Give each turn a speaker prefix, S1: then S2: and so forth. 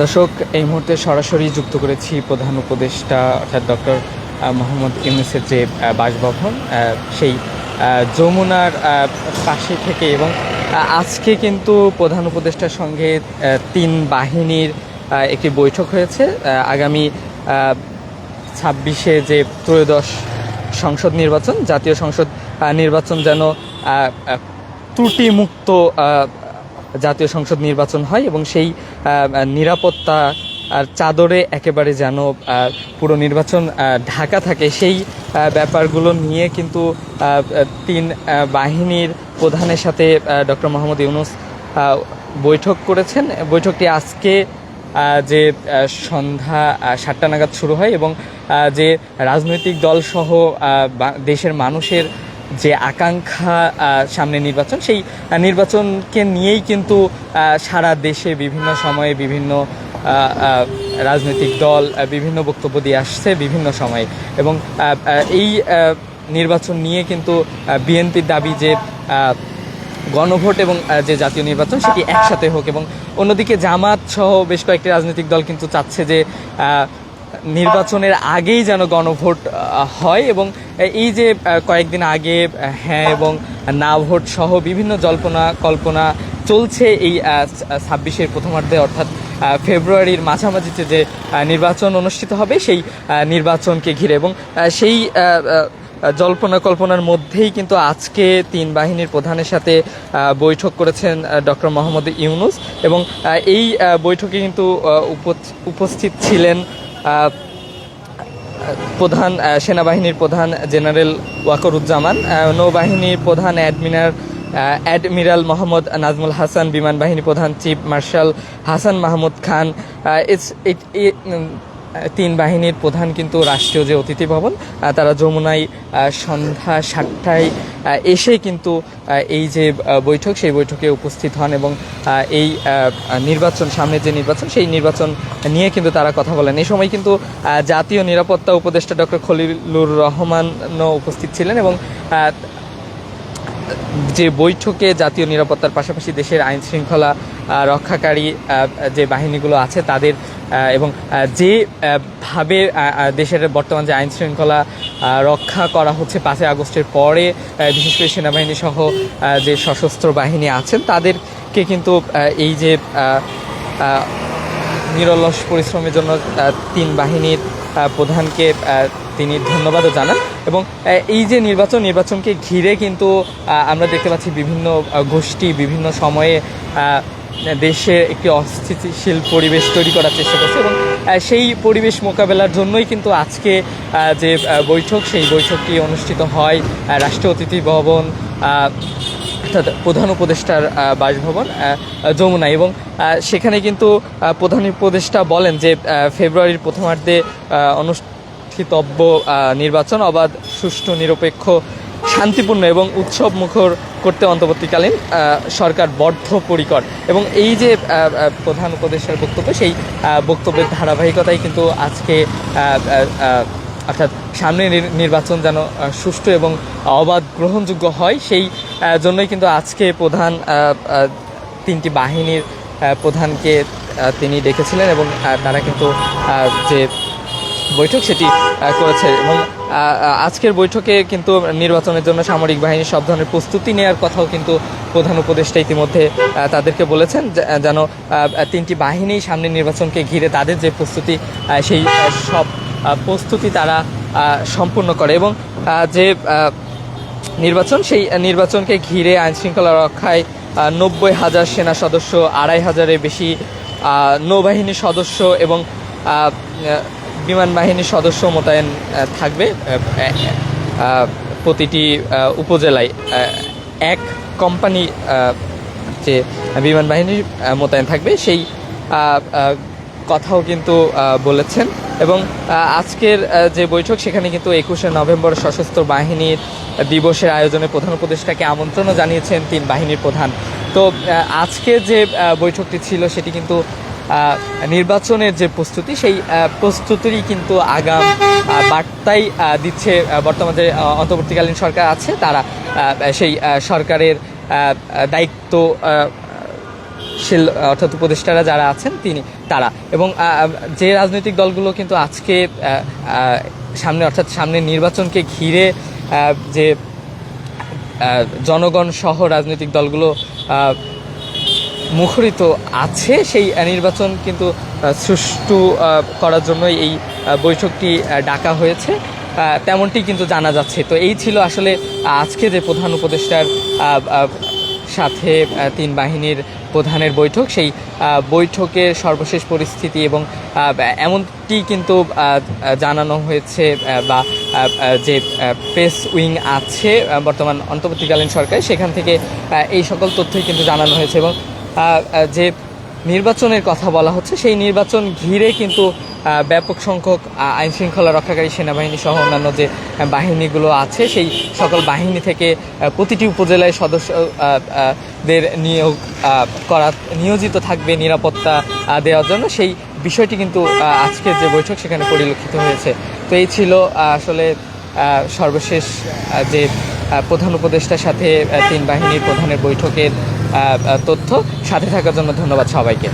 S1: দর্শক, এই মুহূর্তে সরাসরি যুক্ত করেছি প্রধান উপদেষ্টা অর্থাৎ ডক্টর মোহাম্মদ ইউনুসের যে বাসভবন সেই যমুনার পাশে থেকে এবং আজকে কিন্তু প্রধান উপদেষ্টার সঙ্গে তিন বাহিনীর একটি বৈঠক হয়েছে। আগামী ছাব্বিশে যে ত্রয়োদশ সংসদ নির্বাচন, জাতীয় সংসদ নির্বাচন যেন ত্রুটিমুক্ত জাতীয় সংসদ নির্বাচন হয় এবং সেই নিরাপত্তা আর চাদরে একেবারে যেন পুরো নির্বাচন ঢাকা থাকে, সেই ব্যাপারগুলো নিয়ে কিন্তু তিন বাহিনীর প্রধানের সাথে ডক্টর মোহাম্মদ ইউনুস বৈঠক করেছেন। বৈঠকটি আজকে যে সন্ধ্যা সাতটা নাগাদ শুরু হয় এবং যে রাজনৈতিক দলসহ দেশের মানুষের যে আকাঙ্ক্ষা সামনে নির্বাচন, সেই নির্বাচনকে নিয়েই কিন্তু সারা দেশে বিভিন্ন সময়ে বিভিন্ন রাজনৈতিক দল বিভিন্ন বক্তব্য দিয়ে আসছে বিভিন্ন সময়ে। এবং এই নির্বাচন নিয়ে কিন্তু বিএনপির দাবি যে গণভোট এবং যে জাতীয় নির্বাচন, সেটি একসাথে হোক এবং অন্যদিকে জামাত সহ বেশ কয়েকটি রাজনৈতিক দল কিন্তু চাচ্ছে যে নির্বাচনের আগেই যেন গণভোট হয় এবং এই যে কয়েকদিন আগে হ্যাঁ এবং না ভোট সহ বিভিন্ন জল্পনা কল্পনা চলছে এই ছাব্বিশের প্রথমার্ধে, অর্থাৎ ফেব্রুয়ারির মাঝামাঝিতে যে নির্বাচন অনুষ্ঠিত হবে, সেই নির্বাচনকে ঘিরে এবং সেই জল্পনা কল্পনার মধ্যেই কিন্তু আজকে তিন বাহিনীর প্রধানের সাথে বৈঠক করেছেন ডক্টর মোহাম্মদ ইউনুস এবং এই বৈঠকে কিন্তু উপ- উপস্থিত ছিলেন প্রধান সেনাবাহিনীর প্রধান জেনারেল ওয়াকরুজ্জামান নৌবাহিনীর প্রধান অ্যাডমিনার অ্যাডমিরাল মোহাম্মদ নাজমুল হাসান, বিমান বাহিনী প্রধান চিফ মার্শাল হাসান মাহমুদ খান তিন বাহিনীর প্রধান কিন্তু রাষ্ট্রীয় যে অতিথি ভবন তারা যমুনায় সন্ধ্যা সাতটায় এসে কিন্তু এই যে বৈঠক, সেই বৈঠকে উপস্থিত হন এবং এই নির্বাচন সামনে যে নির্বাচন, সেই নির্বাচন নিয়ে কিন্তু তারা কথা বলেন। এই সময় কিন্তু জাতীয় নিরাপত্তা উপদেষ্টা ডক্টর খলিলুর রহমানও উপস্থিত ছিলেন এবং যে বৈঠকে জাতীয় নিরাপত্তার পাশাপাশি দেশের আইন শৃঙ্খলা রক্ষাকারী যে বাহিনীগুলো আছে তাদের এবং যে ভাবে দেশের বর্তমান যে আইন শৃঙ্খলা রক্ষা করা হচ্ছে পাঁচই আগস্টের পরে বিশেষ করে সেনাবাহিনী সহ যে সশস্ত্র বাহিনী আছেন, তাদেরকে কিন্তু এই যে নিরলস পরিশ্রমের জন্য তিন বাহিনীর প্রধানকে তিনি ধন্যবাদও জানান। এবং এই যে নির্বাচন, নির্বাচনকে ঘিরে কিন্তু আমরা দেখতে পাচ্ছি বিভিন্ন গোষ্ঠী, বিভিন্ন সময়ে দেশে একটি অস্থিতিশীল পরিবেশ তৈরি করার চেষ্টা করছে এবং সেই পরিবেশ মোকাবেলার জন্যই কিন্তু আজকে যে বৈঠক, সেই বৈঠকটি অনুষ্ঠিত হয় রাষ্ট্রীয় অতিথি ভবন অর্থাৎ প্রধান উপদেষ্টার বাসভবন যমুনা এবং সেখানে কিন্তু প্রধান উপদেষ্টা বলেন যে ফেব্রুয়ারির প্রথমার্ধে অনুষ্ঠিতব্য নির্বাচন অবাধ, সুষ্ঠু, নিরপেক্ষ, শান্তিপূর্ণ এবং উৎসব মুখর করতে অন্তর্বর্তীকালীন সরকার বদ্ধপরিকর। এবং এই যে প্রধান উপদেষ্টার বক্তব্য, সেই বক্তব্যের ধারাবাহিকতাই কিন্তু আজকে অর্থাৎ সামনের নির- নির্বাচন যেন সুষ্ঠু এবং অবাধ গ্রহণযোগ্য হয়, সেই জন্যই কিন্তু আজকে প্রধান তিনটি বাহিনীর প্রধানকে তিনি ডেকেছিলেন এবং তারা কিন্তু যে বৈঠক সেটি করেছে এবং আজকের বৈঠকে কিন্তু নির্বাচনের জন্য সামরিক বাহিনীর সব ধরনের প্রস্তুতি নেওয়ার কথাও কিন্তু প্রধান উপদেষ্টা ইতিমধ্যে তাদেরকে বলেছেন যেন তিনটি বাহিনী সামনে নির্বাচনকে ঘিরে তাদের যে প্রস্তুতি সেই সব প্রস্তুতি তারা সম্পূর্ণ করে এবং যে নির্বাচন, সেই নির্বাচনকে ঘিরে আইন শৃঙ্খলা রক্ষায় নব্বই হাজার সেনা সদস্য, আড়াই হাজারের বেশি নৌবাহিনীর সদস্য এবং বিমান বাহিনীর সদস্য মোতায়েন থাকবে প্রতিটি উপজেলায় এক কোম্পানি যে বিমান বাহিনীর মোতায়েন থাকবে, সেই কথাও কিন্তু বলেছেন। এবং আজকের যে বৈঠক, সেখানে কিন্তু একুশে নভেম্বর সশস্ত্র বাহিনীর দিবসের আয়োজনে প্রধান উপদেষ্টাকে আমন্ত্রণও জানিয়েছেন তিন বাহিনীর প্রধান। তো আজকে যে বৈঠকটি ছিল, সেটি কিন্তু নির্বাচনের যে প্রস্তুতি, সেই প্রস্তুতিরই কিন্তু আগাম বার্তাই দিচ্ছে বর্তমান যে অন্তর্বর্তীকালীন সরকার আছে, তারা সেই সরকারের দায়িত্ব দায়িত্বশীল অর্থাৎ উপদেষ্টারা যারা আছেন তিনি, তারা। এবং যে রাজনৈতিক দলগুলো কিন্তু আজকে সামনে, অর্থাৎ সামনে নির্বাচনকে ঘিরে যে জনগণ সহ রাজনৈতিক দলগুলো মুখরিত আছে, সেই নির্বাচন কিন্তু সুষ্ঠু করার জন্যই এই বৈঠকটি ডাকা হয়েছে। তেমনটি কিন্তু জানা যাচ্ছে। তো এই ছিল আসলে আজকে যে প্রধান উপদেষ্টার সাথে তিন বাহিনীর প্রধানের বৈঠক। সেই বৈঠকের সর্বশেষ পরিস্থিতি এবং এমনটি কিন্তু জানানো হয়েছে বা যে প্রেস উইং আছে বর্তমান অন্তর্বর্তীকালীন সরকার, সেখান থেকে এই সকল তথ্যই কিন্তু জানানো হয়েছে এবং যে নির্বাচনের কথা বলা হচ্ছে, সেই নির্বাচন ঘিরে কিন্তু ব্যাপক সংখ্যক আইন শৃঙ্খলা রক্ষাকারী সেনাবাহিনী সহ অন্যান্য যে বাহিনীগুলো আছে সেই সকল বাহিনী থেকে প্রতিটি উপজেলায় সদস্য আহ, আহ, দের নিয়োগ করা নিয়োজিত থাকবে নিরাপত্তা দেওয়ার জন্য। সেই বিষয়টি কিন্তু আজকের যে বৈঠক সেখানে পরিলক্ষিত হয়েছে। তো এই ছিল আসলে সর্বশেষ যে প্রধান উপদেষ্টার সাথে তিন বাহিনীর প্রধানের বৈঠকের তথ্য। সাথে থাকার জন্য ধন্যবাদ সবাইকে।